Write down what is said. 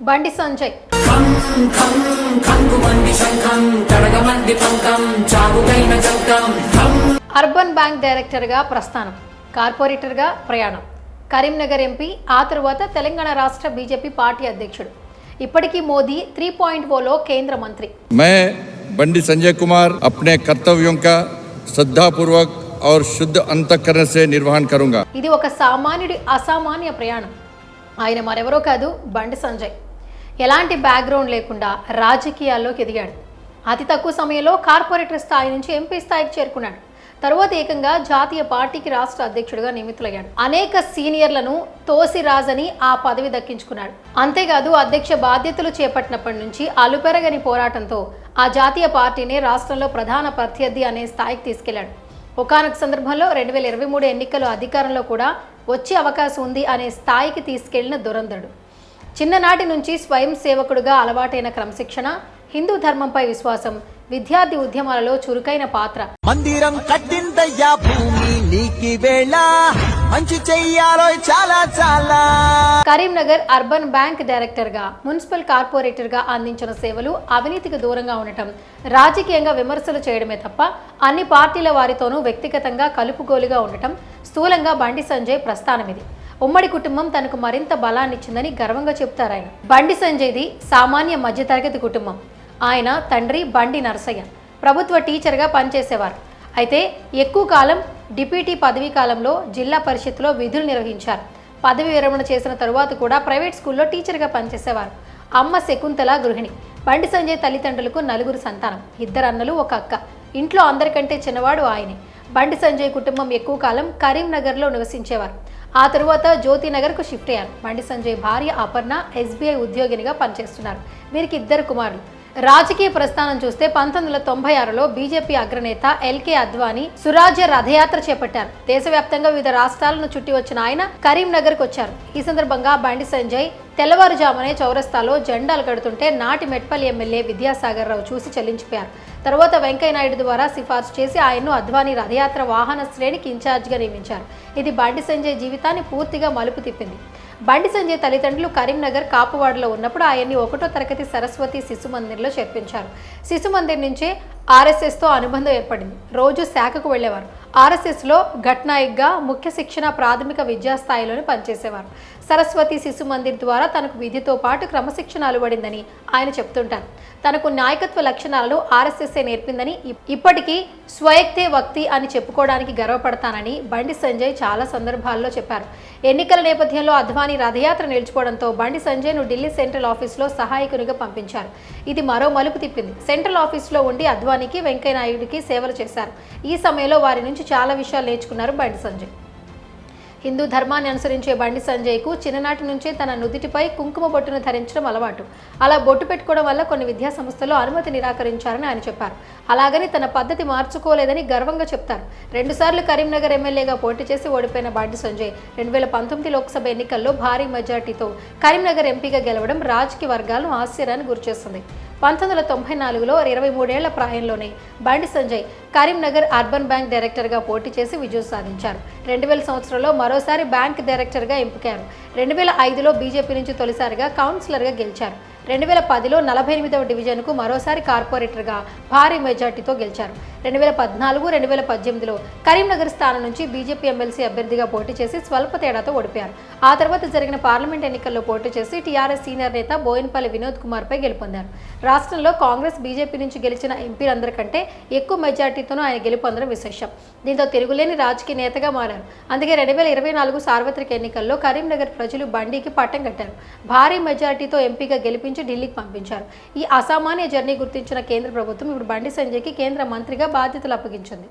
బండి సంజయ్ ఖం ఖం ఖంగుమంది శంఖం కడగమంది పంకం చావుకైన చంకం ఖం urban bank డైరెక్టర్గా ప్రస్థానం కార్పొరేటర్గా ప్రయాణం కరీంనగర్ ఎంపీ ఆ తరువాత తెలంగాణ రాష్ట్ర బీజేపీ పార్టీ అధ్యక్షుడు ఇప్పటికీ మోదీ త్రీ పాయింట్ ఓలో కేంద్ర మంత్రి मैं बंडी संजय कुमार अपने कर्तव्यों का श्रद्धापूर्वक और शुद्ध अंतकरण से निर्वहन करूंगा ఇది ఒక సామాన్యుడి అసామాన్య ప్రయాణం ఆయన మరెవరో కాదు బండి సంజయ్ ఎలాంటి బ్యాక్గ్రౌండ్ లేకుండా రాజకీయాల్లోకి ఎదిగాడు. అతి తక్కువ సమయంలో కార్పొరేటర్ స్థాయి నుంచి ఎంపీ స్థాయికి చేరుకున్నాడు. తరువాత ఏకంగా జాతీయ పార్టీకి రాష్ట్ర అధ్యక్షుడిగా నియమితులయ్యాడు. అనేక సీనియర్లను తోసి రాజని ఆ పదవి దక్కించుకున్నాడు. అంతేకాదు అధ్యక్ష బాధ్యతలు చేపట్టినప్పటి నుంచి అలుపెరగని పోరాటంతో ఆ జాతీయ పార్టీని రాష్ట్రంలో ప్రధాన ప్రత్యర్థి అనే స్థాయికి తీసుకెళ్ళాడు. ఒకానొక సందర్భంలో రెండు వేల ఇరవై మూడు ఎన్నికలు అధికారంలో కూడా వచ్చే అవకాశం ఉంది అనే స్థాయికి తీసుకెళ్ళిన దురంధరుడు. చిన్ననాటి నుంచి స్వయం సేవకుడుగా అలవాటైన క్రమశిక్షణ హిందూ ధర్మంపై విశ్వాసం విద్యార్థి ఉద్యమాలలో చురుకైన పాత్ర. మందిరం కట్టిందయ్యా భూమి నీకి వేళ. మంచి చెయ్యాలో చాలా చాలా. కరీంనగర్ అర్బన్ బ్యాంక్ డైరెక్టర్గా మున్సిపల్ కార్పొరేటర్గా అందించిన సేవలు అవినీతికి దూరంగా ఉండటం రాజకీయంగా విమర్శలు చేయడమే తప్ప అన్ని పార్టీల వారితోనూ వ్యక్తిగతంగా కలుపుగోలుగా ఉండటం స్థూలంగా బండి సంజయ్ ప్రస్థానం ఇది ఉమ్మడి కుటుంబం తనకు మరింత బలాన్నిచ్చిందని గర్వంగా చెప్తారు ఆయన. బండి సంజయ్ది సామాన్య మధ్యతరగతి కుటుంబం. ఆయన తండ్రి బండి నరసయ్య. ప్రభుత్వ టీచర్గా పనిచేసేవారు. అయితే ఎక్కువ కాలం డిప్యూటీ పదవీ కాలంలో జిల్లా పరిషత్లో విధులు నిర్వహించారు. పదవి విరమణ చేసిన తరువాత కూడా ప్రైవేట్ స్కూల్లో టీచర్గా పనిచేసేవారు. అమ్మ శకుంతల గృహిణి. బండి సంజయ్ తల్లిదండ్రులకు నలుగురు సంతానం. ఇద్దరు అన్నలు ఒక అక్క. ఇంట్లో అందరికంటే చిన్నవాడు ఆయనే. బండి సంజయ్ కుటుంబం ఎక్కువ కాలం కరీంనగర్లో నివసించేవారు. ఆ తరువాత జ్యోతినగర్కు షిఫ్ట్ అయ్యాను. బండి సంజయ్ భార్య అపర్ణ ఎస్బీఐ ఉద్యోగినిగా పనిచేస్తున్నారు. వీరికి ఇద్దరు కుమారులు. రాజకీయ ప్రస్థానం చూస్తే పంతొమ్మిది వందల తొంభై ఆరులో బీజేపీ అగ్రనేత ఎల్కే అద్వానీ సురాజ్య రథయాత్ర చేపట్టారు. దేశవ్యాప్తంగా వివిధ రాష్ట్రాలను చుట్టి వచ్చిన ఆయన కరీంనగర్కు వచ్చారు. ఈ సందర్భంగా బండి సంజయ్ తెల్లవారుజామునే చౌరస్తాలో జెండాలు కడుతుంటే నాటి మెట్పల్లి ఎమ్మెల్యే విద్యాసాగర్ రావు చూసి చెల్లించిపోయారు. తర్వాత వెంకయ్యనాయుడు ద్వారా సిఫార్సు చేసి ఆయన్ను అద్వానీ రథయాత్ర వాహన శ్రేణికి ఇన్ఛార్జ్గా నియమించారు. ఇది బండి సంజయ్ జీవితాన్ని పూర్తిగా మలుపు తిప్పింది. బండి సంజయ్ తల్లిదండ్రులు కరీంనగర్ కాపువాడలో ఉన్నప్పుడు ఆయన్ని ఒకటో తరగతి సరస్వతి శిశు మందిర్లో చేర్పించారు. శిశు మందిర్ నుంచే ఆర్ఎస్ఎస్తో అనుబంధం ఏర్పడింది. రోజు శాఖకు వెళ్ళేవారు ఆర్ఎస్ఎస్లో ఘట్నాయిక్గా ముఖ్య శిక్షణ ప్రాథమిక విద్యా స్థాయిలోనే పనిచేసేవారు. సరస్వతి శిశు మందిర్ ద్వారా తనకు విధితో పాటు క్రమశిక్షణ అలవడిందని ఆయన చెప్తుంటారు తనకు నాయకత్వ లక్షణాలను ఆర్ఎస్ఎస్ఏ నేర్పిందని ఇప్పటికీ స్వయక్తే వక్తి అని చెప్పుకోవడానికి గర్వపడతానని బండి సంజయ్ చాలా సందర్భాల్లో చెప్పారు. ఎన్నికల నేపథ్యంలో అద్వానీ రథయాత్ర నిలిచిపోవడంతో బండి సంజయ్ను ఢిల్లీ సెంట్రల్ ఆఫీస్లో సహాయకునిగా పంపించారు. ఇది మరో మలుపు తిప్పింది. సెంట్రల్ ఆఫీస్లో ఉండి అద్వానీకి వెంకయ్యనాయుడికి సేవలు చేశారు. ఈ సమయంలో వారి నుంచి చాలా విషయాలు నేర్చుకున్నారు బండి సంజయ్. హిందూ ధర్మాన్ని అనుసరించే బండి సంజయ్కు చిన్ననాటి నుంచే తన నుదిటిపై కుంకుమ బొట్టును ధరించడం అలవాటు. అలా బొట్టు పెట్టుకోవడం వల్ల కొన్ని విద్యా సంస్థలు అనుమతి నిరాకరించారని ఆయన చెప్పారు. అలాగని తన పద్ధతి మార్చుకోలేదని గర్వంగా చెప్తారు. రెండుసార్లు కరీంనగర్ ఎమ్మెల్యేగా పోటీ చేసి ఓడిపోయిన బండి సంజయ్ రెండు వేల పంతొమ్మిది లోక్సభ ఎన్నికల్లో భారీ మెజార్టీతో కరీంనగర్ ఎంపీగా గెలవడం రాజకీయ వర్గాలను ఆశ్చర్యాన్ని గురిచేస్తుంది. పంతొమ్మిది వందల తొంభై నాలుగులో ఇరవై మూడేళ్ళ ప్రాయంలోనే బండి సంజయ్ కరీంనగర్ అర్బన్ బ్యాంక్ డైరెక్టర్గా పోటీ చేసి విజయం సాధించారు. రెండు వేల సంవత్సరంలో మరోసారి బ్యాంక్ డైరెక్టర్గా ఎంపికారు రెండు వేల ఐదులో బీజేపీ నుంచి తొలిసారిగా కౌన్సిలర్గా గెలిచారు. రెండు వేల పదిలో నలభై ఎనిమిదవ డివిజన్కు మరోసారి కార్పొరేటర్గా భారీ మెజార్టీతో గెలిచారు. రెండు వేల పద్నాలుగు రెండు వేల పద్దెనిమిదిలో కరీంనగర్ స్థానం నుంచి బీజేపీ ఎమ్మెల్సీ అభ్యర్థిగా పోటీ చేసి స్వల్ప తేడాతో ఓడిపోయారు. ఆ తర్వాత జరిగిన పార్లమెంట్ ఎన్నికల్లో పోటీ చేసి టీఆర్ఎస్ సీనియర్ నేత బోయినపల్లి వినోద్ కుమార్పై గెలుపొందారు. రాష్ట్రంలో కాంగ్రెస్ బీజేపీ నుంచి గెలిచిన ఎంపీలందరికంటే ఎక్కువ మెజార్టీతోనూ ఆయన గెలుపొందడం విశేషం. దీంతో తిరుగులేని రాజకీయ నేతగా మారారు. అందుకే రెండు వేల ఇరవై నాలుగు సార్వత్రిక ఎన్నికల్లో కరీంనగర్ ప్రజలు బండికి పట్టం కట్టారు. భారీ మెజార్టీతో ఎంపీగా గెలిపించి ఢిల్లీకి పంపించారు. ఈ అసామాన్య జర్నీ గుర్తించిన కేంద్ర ప్రభుత్వం ఇప్పుడు బండి సంజయ్కి కేంద్ర మంత్రిగా బాధ్యతలు అప్పగించింది.